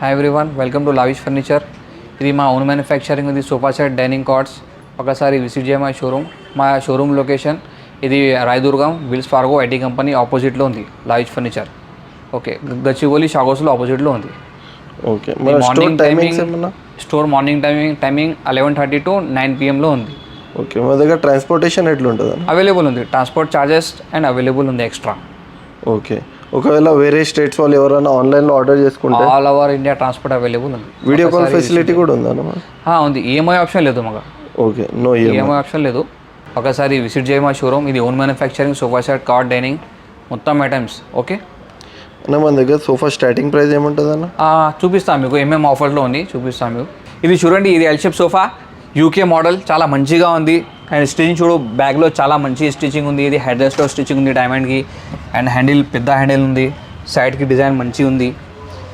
Hi everyone welcome to lavish furniture ఇది మా own manufacturing ఉంది సోఫా సెట్ డైనింగ్ కార్డ్స్ ఒకసారి విజిట్ చేయ మా షోరూమ్ మా షోరూమ్ లొకేషన్ ఇది Rayadurgam Wells Fargo IT company ఆపోజిట్లో ఉంది లావిష్ ఫర్నిచర్ ఓకే గచ్చిబౌలి షాగోస్లో ఆపోజిట్లో ఉంది. ఓకే మార్నింగ్ ఏమన్నా? Store morning timing timing eleven thirty to nine పిఎంలో ఉంది. ఓకే మా దగ్గర ట్రాన్స్పోర్టేషన్ ఎట్లుంటుంది అవైలబుల్ ఉంది. ట్రాన్స్పోర్ట్ ఛార్జెస్ అండ్ అవైలబుల్ ఉంది ఎక్స్ట్రా ఓకే ఒకవేళ వేరే స్టేట్స్ వాళ్ళు ఎవరైనా ఆన్లైన్లో ఆర్డర్ చేసుకుంటే all over India transport available ఉంది. వీడియో కాల్ ఫెసిలిటీ కూడా ఆ, ఉంది. ఈఎంఐ ఆప్షన్ లేదు మాకు. ఓకే నో ఈఎంఐ ఆప్షన్ లేదు. ఒకసారి విజిట్ చేయ మా షోరూమ్ ఇది own manufacturing sofa set cot dining మొత్తం ఐటమ్స్ ఓకే అన్న మన దగ్గర సోఫా స్టార్టింగ్ ప్రైస్ ఏముంటుంది అన్న? ఆ, చూపిస్తాను మీకు. ఏమేమి ఆఫర్లో ఉంది. చూపిస్తాను మీకు. ఇది చూడండి ఇది ఎల్షేప్ సోఫా యూకే మోడల్ చాలా మంచిగా ఉంది. అండ్ స్టిచింగ్ చూడు బ్యాగ్లో చాలా మంచి స్టిచ్చింగ్ ఉంది. ఇది హెడ్ స్టిచింగ్ స్టిచ్చింగ్ ఉంది డైమండ్కి. అండ్ హ్యాండిల్ పెద్ద హ్యాండిల్ ఉంది. సైడ్కి డిజైన్ మంచి ఉంది.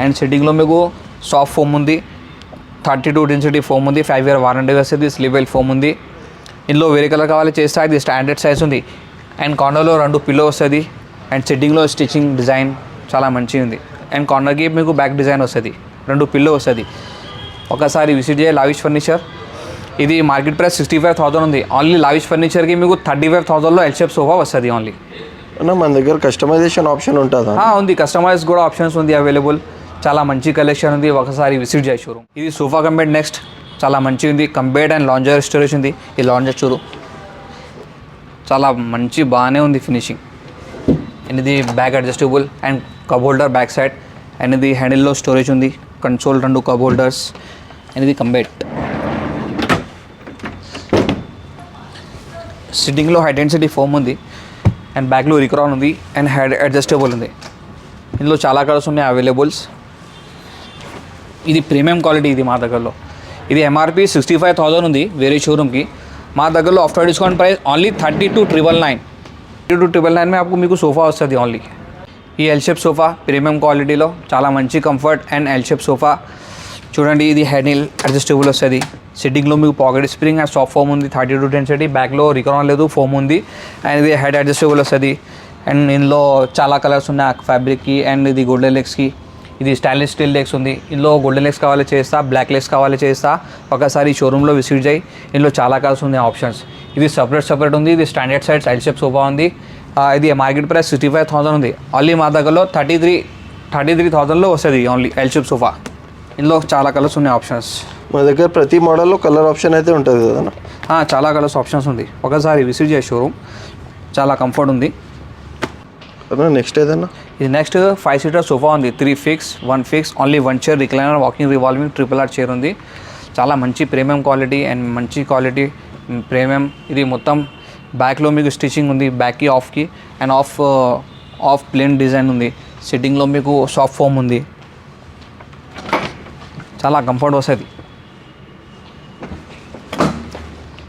అండ్ సిట్టింగ్లో మీకు సాఫ్ట్ ఫోమ్ ఉంది. థర్టీ టూ డెన్సిటీ ఫోమ్ ఉంది. ఫైవ్ ఇయర్ వారంటీ వస్తుంది. స్లీవెల్ ఫోమ్ ఉంది. ఇందులో వేరే కలర్ కావాలి చేస్తే ఇది స్టాండర్డ్ సైజ్ ఉంది. అండ్ కార్నర్లో రెండు పిల్లో వస్తుంది. అండ్ సిట్టింగ్లో స్టిచ్చింగ్ డిజైన్ చాలా మంచిగా ఉంది. అండ్ కార్నర్కి మీకు బ్యాక్ డిజైన్ వస్తుంది. రెండు పిల్లో వస్తుంది. ఒకసారి విజిట్ చేయాలి లావిష్ ఫర్నిచర్. ఇది market price sixty five thousand ఉంది ఓన్లీ లావిష్ ఫర్నిచర్కి మీకు థర్టీ ఫైవ్ థౌసండ్లో ఎల్షేప్ సోఫా వస్తుంది ఓన్లీ మన దగ్గర కస్టమైజేషన్ ఆప్షన్ ఉంటుందా? ఉంది. కస్టమైజ్ కూడా ఆప్షన్స్ ఉంది అవైలబుల్ చాలా మంచి కలెక్షన్ ఉంది. ఒకసారి విజిట్ చేయ షోరూమ్ ఇది సోఫా కంబేట్ నెక్స్ట్ చాలా మంచి ఉంది. కంబేట్ అండ్ లాంజర్ స్టోరేజ్ ఉంది. ఈ లాంజర్ చూడు చాలా మంచి బాగానే ఉంది ఫినిషింగ్ అండ్ ఇది back adjustable and cup holder back side and ఇది హ్యాండిల్లో స్టోరేజ్ ఉంది. కన్సోల్ రెండు కబ్ హోల్డర్స్ అండ్ ఇది కంబేట్ సిట్టింగ్లో హై డెన్సిటీ ఫోమ్ ఉంది అండ్ బ్యాక్లో రిక్రాన్ ఉంది అండ్ హెడ్ అడ్జస్టబుల్ ఉంది. ఇందులో చాలా కలర్స్ ఉన్నాయి అవైలబుల్స్. ఇది ప్రీమియం క్వాలిటీ ఇది మా దగ్గరలో. ఇది ఎంఆర్పి సిక్స్టీ ఫైవ్ థౌజండ్ ఉంది వేరే షోరూమ్కి మా దగ్గరలో after discount price only thirty two triple nine thirty two triple nine మీకు మీకు సోఫా వస్తుంది ఓన్లీ ఈ ఎల్షేప్ సోఫా ప్రీమియం క్వాలిటీలో చాలా మంచి కంఫర్ట్ అండ్ ఎల్షెప్ సోఫా చూడండి ఇది హెనిల్ అడ్జస్టబుల్ వస్తుంది. సిట్టింగ్లో మీకు pocket spring and soft foam ఉంది థర్టీ టూ డెన్సిటీ బ్యాక్లో రికరాన్ లేదు ఫోమ్ ఉంది. అండ్ ఇది హెడ్ అడ్జస్టబుల్ వస్తుంది. అండ్ ఇందులో చాలా కలర్స్ ఉన్నాయి ఫ్యాబ్రిక్కి అండ్ ఇది గోల్డెన్ లెగ్స్కి ఇది స్టైలిష్ స్టీల్ లెగ్స్ ఉంది. ఇందులో గోల్డెన్ లెగ్స్ కావాలి చేస్తా బ్లాక్ లెగ్స్ కావాలి చేస్తా. ఒకసారి షోరూంలో విసిట్ చేయి. ఇందులో చాలా కలర్స్ ఉన్నాయి ఆప్షన్స్ ఇది సపరేట్ సపరేట్ ఉంది. ఇది standard side side shape sofa ఉంది. ఇది market price sixty five thousand ఉంది ఓన్లీ మా దగ్గరలో థర్టీ త్రీ థర్టీ త్రీ థౌసండ్లో వస్తుంది ఓన్లీ ఎల్ షేప్ సోఫా ఇందులో చాలా కలర్స్ ఉన్నాయి ఆప్షన్స్ మన దగ్గర ప్రతి మోడల్లో కలర్ ఆప్షన్ అయితే ఉంటుంది ఆ, చాలా కలర్స్ ఆప్షన్స్ ఉంది. ఒకసారి విజిట్ చేయ షోరూమ్ చాలా కంఫర్ట్ ఉంది. నెక్స్ట్ ఏదన్నా? ఇది నెక్స్ట్ ఫైవ్ సీటర్ సోఫా ఉంది. Three fix one fix only one chair recliner rocking revolving triple R chair ఉంది. చాలా మంచి ప్రీమియం క్వాలిటీ అండ్ మంచి క్వాలిటీ ప్రీమియం ఇది మొత్తం బ్యాక్లో మీకు స్టిచ్చింగ్ ఉంది బ్యాక్కి ఆఫ్కి and half half plain design ఉంది. సిట్టింగ్లో మీకు సాఫ్ట్ ఫోమ్ ఉంది. చాలా కంఫర్ట్ వస్తుంది.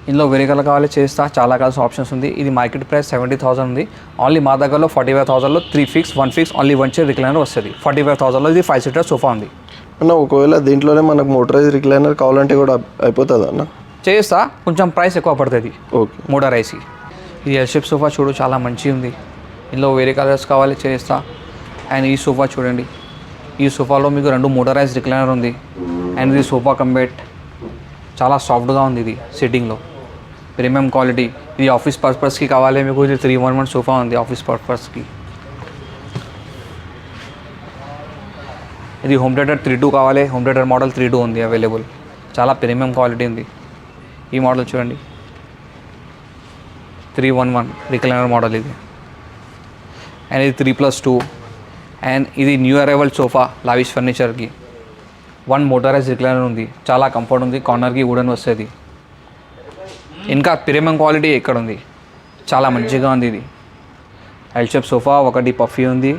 ఇందులో వేరే కలర్ కావాలి చేస్తా. చాలా కలర్స్ ఆప్షన్స్ ఉంది. ఇది మార్కెట్ ప్రైస్ సెవెంటీ థౌసండ్ ఉంది. ఓన్లీ మా దగ్గరలో forty five థౌసండ్లో three fix one fix only one chair recliner వస్తుంది. ఫార్టీ ఫైవ్ థౌసండ్లో ఇది ఫైవ్ సీటర్ సోఫా ఉంది. అన్న ఒకవేళ దీంట్లోనే మనకు మోటరైజ్ రిక్లైనర్ కావాలంటే కూడా అయిపోతుంది అన్న? చేస్తా. కొంచెం ప్రైస్ ఎక్కువ పడుతుంది. ఓకే. ఐసి ఇది ఎల్ షేప్ సోఫా చూడు చాలా మంచి ఉంది ఇందులో వేరే కలర్స్ కావాలి చేస్తా. అండ్ ఈ సోఫా చూడండి. ఈ సోఫాలో మీకు రెండు మోటరైజ్ రిక్లైనర్ ఉంది. అండ్ ఇది సోఫా కంబెట్. చాలా సాఫ్ట్గా ఉంది ఇది సిట్టింగ్లో ప్రీమియం క్వాలిటీ ఇది ఆఫీస్ పర్పస్కి కావాలి మీకు ఇది త్రీ వన్ వన్ సోఫా ఉంది ఆఫీస్ పర్పస్కి ఇది హోమ్ థియేటర్ త్రీ టూ కావాలి home theatre model three two ఉంది అవైలబుల్ చాలా ప్రీమియం క్వాలిటీ ఉంది. ఈ మోడల్ చూడండి. Three one one recliner model ఇది. అండ్ ఇది త్రీ ప్లస్ టూ అండ్ ఇది న్యూ అరైవల్ సోఫా లావిష్ ఫర్నిచర్కి వన్ మోటరైజ్ రిక్లైనర్ ఉంది. చాలా కంఫర్ట్ ఉంది. కార్నర్కి వుడెన్ వస్తుంది. ఇంకా ప్రీమియం క్వాలిటీ ఇక్కడ ఉంది. చాలా మంచిగా ఉంది ఇది. ఎల్ షేప్ సోఫా ఒకటి పఫీ ఉంది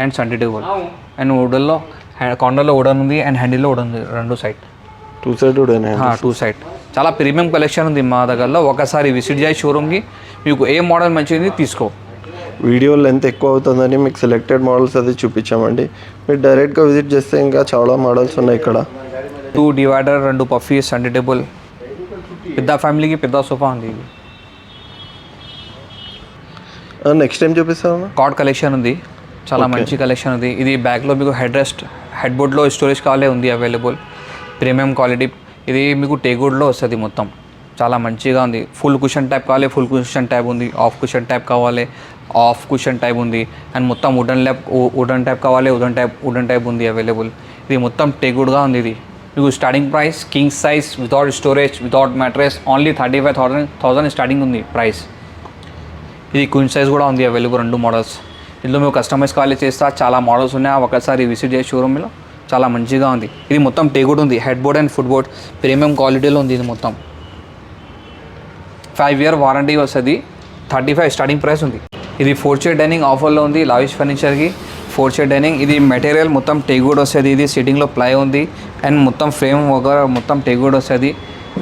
అండ్ సంటి టేబుల్ అండ్ వుడన్లో కార్నర్లో వుడన్ ఉంది అండ్ హ్యాండిల్లో వుడన్ ఉంది. రెండు సైడ్ టూ సైడ్ కూడా టూ సైడ్ చాలా ప్రీమియం కలెక్షన్ ఉంది మా దగ్గరలో. ఒకసారి విజిట్ చేయి షోరూమ్కి మీకు ఏ మోడల్ మంచిది తీసుకో. వీడియో లెంత్ ఎక్కువ అవుతుందని మీకు సెలెక్టెడ్ మోడల్స్ అది చూపించామండి. మీరు డైరెక్ట్గా విజిట్ చేస్తే ఇంకా చాలా మోడల్స్ ఉన్నాయి ఇక్కడ. టూ డివైడర్ రెండు పఫీస్ సండే టేబుల్ పెద్ద ఫ్యామిలీకి పెద్ద సోఫా ఉంది ఇది. నెక్స్ట్ టైం చూపిస్తామన్నా కార్డ్ కలెక్షన్ ఉంది. చాలా మంచి కలెక్షన్ ఉంది. ఇది బ్యాక్లో మీకు హెడ్ రెస్ట్ హెడ్ బోర్డ్లో స్టోరేజ్ కావాలే ఉంది అవైలబుల్ ప్రీమియం క్వాలిటీ ఇది మీకు టేగుడ్లో వస్తుంది మొత్తం. చాలా మంచిగా ఉంది. ఫుల్ కుషన్ టైప్ కావాలి ఫుల్ కుషన్ టైప్ ఉంది. ఆఫ్ కుషన్ టైప్ కావాలి ఆఫ్ కుషన్ టైప్ ఉంది. అండ్ మొత్తం వుడన్ ల్యాప్ వుడన్ టైప్ కావాలి వుడన్ టైప్ వుడన్ టైప్ ఉంది అవైలబుల్ ఇది మొత్తం టేగుడ్గా ఉంది ఇది. మీకు starting price king size without storage without mattress only thirty five thousand thousand starting ఉంది ప్రైస్ ఇది క్వీన్ సైజ్ కూడా ఉంది అవైలబుల్ రెండు మోడల్స్ ఇందులో మేము కస్టమైజ్ కావాలి చేస్తా చాలా మోడల్స్ ఉన్నాయి. ఒకసారి విజిట్ చేసి షోరూమ్లో చాలా మంచిగా ఉంది. ఇది మొత్తం టేగుడ్ ఉంది. Head board and foot board premium క్వాలిటీలో ఉంది ఇది మొత్తం. ఫైవ్ ఇయర్ వారంటీ వస్తుంది. థర్టీ ఫైవ్ స్టార్టింగ్ ప్రైస్ ఉంది. ఇది ఫోర్ చైర్ డైనింగ్ ఆఫర్లో ఉంది లావిష్ ఫర్నిచర్కి. ఫోర్ చైర్ డైనింగ్ ఇది మెటీరియల్ మొత్తం టేగుడ్ వస్తుంది ఇది సిట్టింగ్లో ప్లై ఉంది. అండ్ మొత్తం ఫ్రేమ్ ఒక మొత్తం టేగుడ్ వస్తుంది.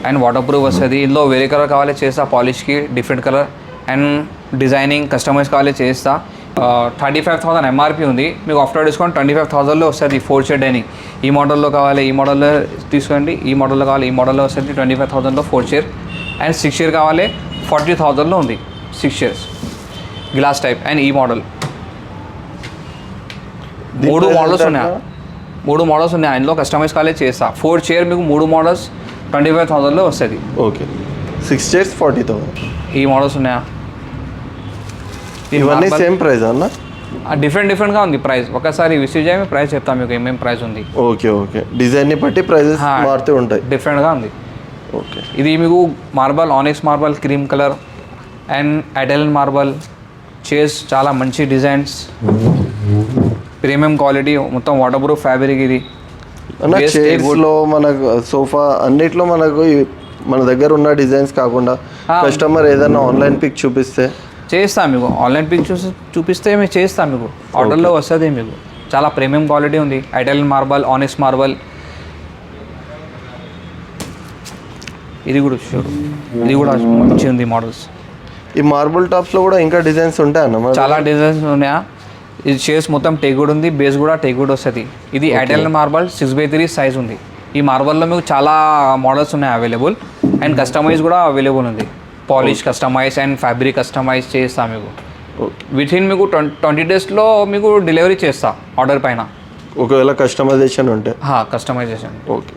అండ్ వాటర్ ప్రూఫ్ వస్తుంది. ఇందులో వేరే కలర్ కావాలి చేస్తా పాలిష్కి different colour. And designing customise కావాలి చేస్తా. థర్టీ ఫైవ్ థౌసండ్ ఎంఆర్పి ఉంది. మీకు ఆఫ్టర్ డిస్కౌంట్ ట్వంటీ ఫైవ్ థౌసండ్లో వస్తుంది ఫోర్ చైర్ డైనింగ్. ఈ మోడల్లో కావాలి ఈ మోడల్లో తీసుకోండి ఈ మోడల్లో కావాలి ఈ మోడల్లో వస్తుంది twenty five థౌసండ్లో four chair and six year కావాలి. ఫార్టీ థౌజండ్లో ఉంది. Six years glass type and ఈ మోడల్ మూడు మోడల్స్ ఉన్నాయి? మూడు మోడల్స్ ఉన్నాయి. అందులో కస్టమైజ్ కాలేజ్ చేస్తా. ఫోర్ చైర్ మీకు మూడు మోడల్స్ ట్వంటీ ఫైవ్ థౌసండ్లో వస్తుంది. Okay. Six chairs forty thousand ఈ మోడల్స్ ఉన్నాయా? ఇవన్నీ సేమ్ ప్రైస్ అన్న? డిఫరెంట్ డిఫరెంట్గా ఉంది ప్రైస్ ఒకసారి విసిట్ చేయ ప్రైస్ చెప్తాను మీకు ఏమేమి ప్రైస్ ఉంది. Okay okay. డిజైన్ని బట్టి ప్రైజెస్. మారుతూ ఉంటాయి. డిఫరెంట్గా ఉంది. ఓకే. ఇది మీకు marble onyx marble cream colour and Italian marble. చేస్ చాలా మంచి డిజైన్స్. ప్రీమియం క్వాలిటీ మొత్తం వాటర్ ప్రూఫ్ ఫ్యాబ్రిక్ ఇది. లో మనకు సోఫా అన్నిట్లో మనకు మన దగ్గర ఉన్న డిజైన్స్ కాకుండా. కస్టమర్ ఏదైనా ఆన్లైన్ పిక్ చూపిస్తే. చేస్తాం మీకు. ఆన్లైన్ పిక్చర్స్ చూపిస్తే మేము చేస్తాం మీకు. ఆర్డర్లో వస్తుంది మీకు. చాలా ప్రీమియం క్వాలిటీ ఉంది. ఐటల్ మార్బల్ ఆనిక్స్ మార్బల్ ఇది కూడా చూడు ఇది కూడా మంచి ఉంది మోడల్స్ ఈ మార్బుల్ టాప్స్లో కూడా ఇంకా డిజైన్స్ ఉంటాయన్న మన చాలా డిజైన్స్ ఉన్నాయా? ఇది చేస్ మొత్తం టేగుడ్ ఉంది బేస్ కూడా టేగుడ్ వస్తుంది. ఇది Italian marble six by three size ఉంది. ఈ మార్బల్లో మీకు చాలా మోడల్స్ ఉన్నాయి అవైలబుల్ అండ్ కస్టమైజ్ కూడా అవైలబుల్ ఉంది. Polish customise and fabric customise చేస్తా మీకు. ఓకే విత్ ఇన్ మీకు ట్వంటీ ట్వంటీ డేస్లో మీకు డెలివరీ చేస్తా ఆర్డర్ పైన. ఒకవేళ కస్టమైజేషన్ ఉంటే. Customization okay